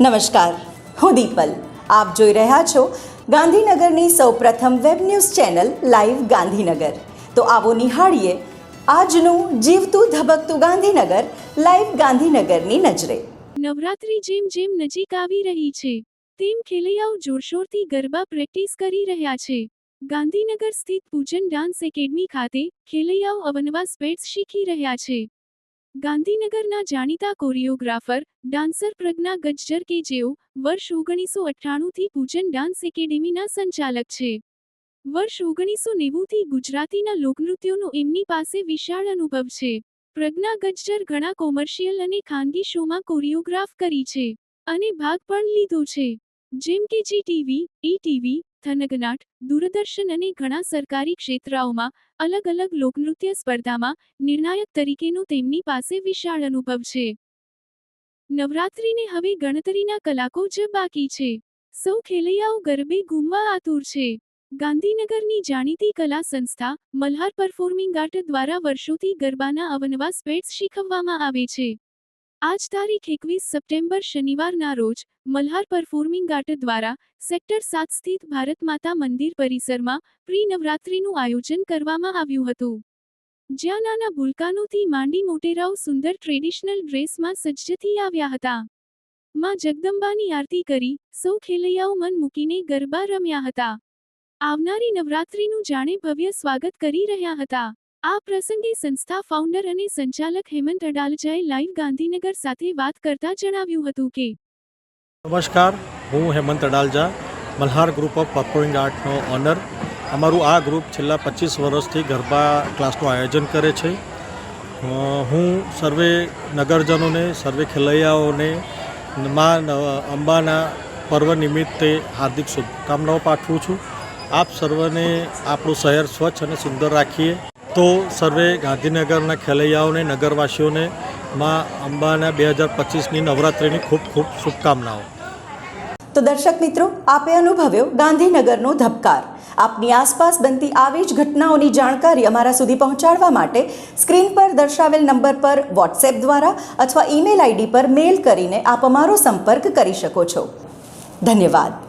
નમસ્કાર. હું દીપલ. આપ જોઈ રહ્યા છો ગાંધીનગરની સૌપ્રથમ web news channel live Gandhinagar. તો આવો નિહાળીએ આજનું જીવતું ધબકતું ગાંધીનગર લાઈવ ગાંધીનગરની નજરે. નવરાત્રી જેમ જેમ નજીક આવી રહી છે, તેમ ખેલૈયાઓ જોરશોરથી ગરબા પ્રેક્ટિસ કરી રહ્યા છે. ગાંધીનગર સ્થિત પૂજન ડાન્સ એકેડમી ખાતે ખેલૈયાઓ અવનવા સ્પેટ્સ શીખી રહ્યા છે. ગાંધીનગરના જાણીતા કોરિયોગ્રાફર, ડાન્સર પ્રજ્ઞા ગજ્જર કે જેઓ વર્ષ ઓગણીસો અઠ્ઠાણુંથી પૂજન ડાન્સ એકેડેમીના સંચાલક છે. વર્ષ ઓગણીસો નેવુંથી ગુજરાતીના લોકનૃત્યોનો એમની પાસે વિશાળ અનુભવ છે. પ્રજ્ઞા ગજ્જર ઘણા કોમર્શિયલ અને ખાનગી શોમાં કોરિયોગ્રાફ કરી છે અને ભાગ પણ લીધો છે. જેમ કે જી ટીવી ઈ ટીવી થનગનાટ, દૂરદર્શન અને ઘણા સરકારી ક્ષેત્રોમાં અલગ અલગ લોકનૃત્ય સ્પર્ધામાં નિર્ણાયક તરીકેનો તેમની પાસે વિશાળ અનુભવ છે. નવરાત્રિને હવે ગણતરીના કલાકો જ બાકી છે. સૌ ખેલૈયાઓ ગરબે ઘૂમવા આતુર છે. ગાંધીનગરની જાણીતી કલા સંસ્થા મલ્હાર પરફોર્મિંગ આર્ટ દ્વારા વર્ષોથી ગરબાના અવનવા સ્પેટ્સ શીખવવામાં આવે છે. આજ તારીખ એકવીસ સપ્ટેમ્બર શનિવારના રોજ મલ્હાર પરફોર્મિંગ આર્ટ દ્વારા સેક્ટર સાત સ્થિત ભારત માતા મંદિર પરિસરમાં પ્રી નવરાત્રિનું આયોજન કરવામાં આવ્યું હતું. જ્યાં નાના ભૂલકાનોથી માંડી મોટેરાઓ સુંદર ટ્રેડિશનલ ડ્રેસમાં સજ્જથી આવ્યા હતા. માં જગદંબાની આરતી કરી સૌ ખેલૈયાઓ મન મૂકીને ગરબા રમ્યા હતા. આવનારી નવરાત્રિનું જાણે ભવ્ય સ્વાગત કરી રહ્યા હતા. આ પ્રસંગે સંસ્થા ફાઉન્ડર અને સંચાલક હેમંત અડાલજાએ લાઈવ ગાંધીનગર સાથે વાત કરતા જણાવ્યું હતું કે નમસ્કાર, હું Hemant Adalaja, Malhar group of performing આર્ટનો owner અમારું આ ગ્રુપ છેલ્લા પચીસ વર્ષથી ગરબા ક્લાસનું આયોજન કરે છે. હું સર્વે નગરજનોને, સર્વે ખેલૈયાઓને, માં અંબાના પર્વ નિમિત્તે હાર્દિક શુભકામનાઓ પાઠવું છું. આપ સર્વને આપણું શહેર સ્વચ્છ અને સુંદર રાખીએ. તો સર્વે ગાંધીનગરના ખેલૈયાઓને, નગરવાસીઓને માં અંબાના બે હજાર પચીસની નવરાત્રિની ખૂબ ખૂબ શુભકામનાઓ. તો દર્શક મિત્રો, આપે અનુભવ્યો ગાંધીનગરનો ધબકાર. આપની આસપાસ બનતી આવી જ ઘટનાઓની જાણકારી અમારા સુધી પહોંચાડવા માટે સ્ક્રીન પર દર્શાવેલ નંબર પર વોટ્સએપ દ્વારા અથવા ઈમેલ આઈડી પર મેલ કરીને આપ અમારો સંપર્ક કરી શકો છો. ધન્યવાદ.